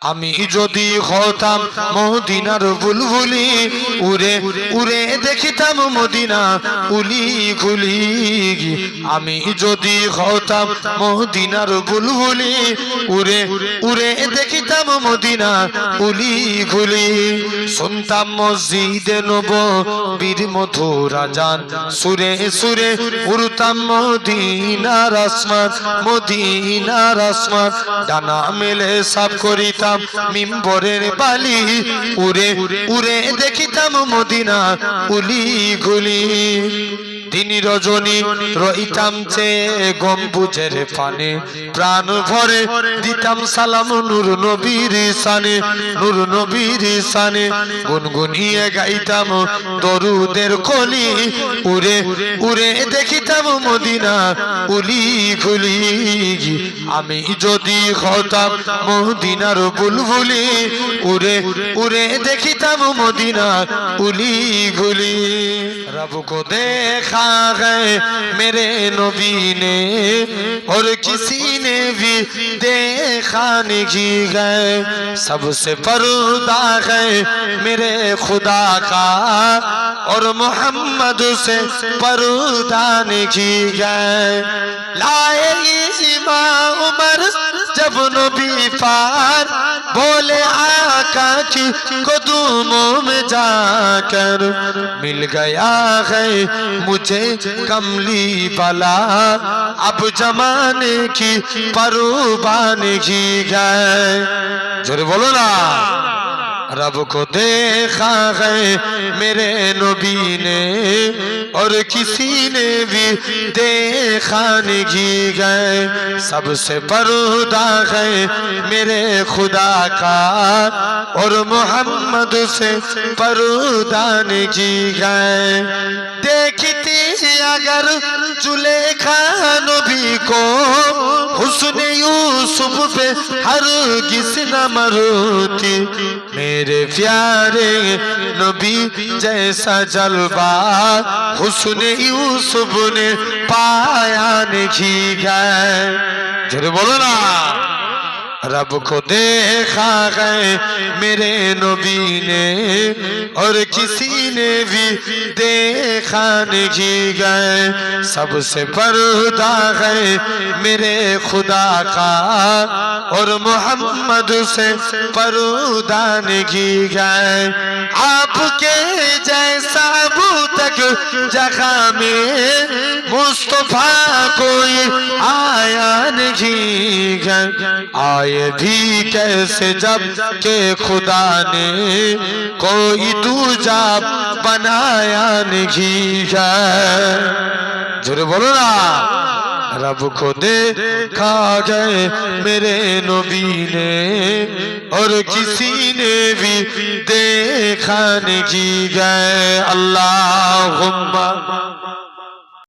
আমি যদি হতাম মদিনার বুলবুলি, উড়ে উড়ে দেখিতাম মদিনা উলি গুলি। আমি যদি হতাম মদিনার বুলবুলি, উড়ে উড়ে দেখিতাম মদিনা উলি গুলি। শুনতাম মসজিদে নব বীর মধুরা যান সুরে সুরে উড়তাম মদিনার আসমান মদিনার আসমান। ডানা মেলে সাফ করিতাম মিম্বরের বালি উড়ে উড়ে দেখিতাম মদিনা উলি গুলি। দিন রজনী রইতাম চে গম্বুজের পানে। প্রাণ ভরে দিতাম সালাম নূর নবীর সানে, নূর নবীর সানে। গুনগুনিয়ে গাইতাম দরুদের কলি, উড়ে উড়ে দেখিতাম মদিনা, উলি গুলি আমি যদি হতাম মদিনার বুলবুলি, উড়ে উড়ে দেখিতাম মদিনা, উলি গুলি रब پا ہے میرے نبی نے اور کسی نے بھی دیکھا نہیں گئے سب سے پردہ ہے میرے خدا کا اور محمد سے پردہ نہیں گئے لائے امام عمر جب نبی پار बोले आका की कदमों में जाकर मिल गया है मुझे कमली बला अब जमाने की परवाने की गए जोरे बोलो ना رب کو دیکھا ہے میرے نبی نے اور کسی نے بھی دیکھا نہیں گئے سب سے پردہ ہے میرے خدا کا اور محمد سے پردہ نہیں گئے دیکھتی اگر زلیخا نبی کو حسن یوسف پہ ہر کس نہ مروتی میرے پیارے نبی جیسا جلوہ حسن یوسف نے پایا نہیں گئے جر بولو نا رب کو دیکھا گئے میرے نبی نے اور کسی نے بھی دیکھا نہیں گئے۔ سب سے پردا گئے میرے خدا کا اور محمد سے پردا نہیں گئے۔ آپ کے جیسا ابو تک جگہ میں مصطفیٰ کوئی آیا نہیں گئے۔ آیا आए भी कैसे जब के खुदा ने कोई दूजा बनाया नहीं है जोरे बोलो ना रब को देखा गए मेरे नबी ने और किसी ने भी देखा नहीं गए अल्लाह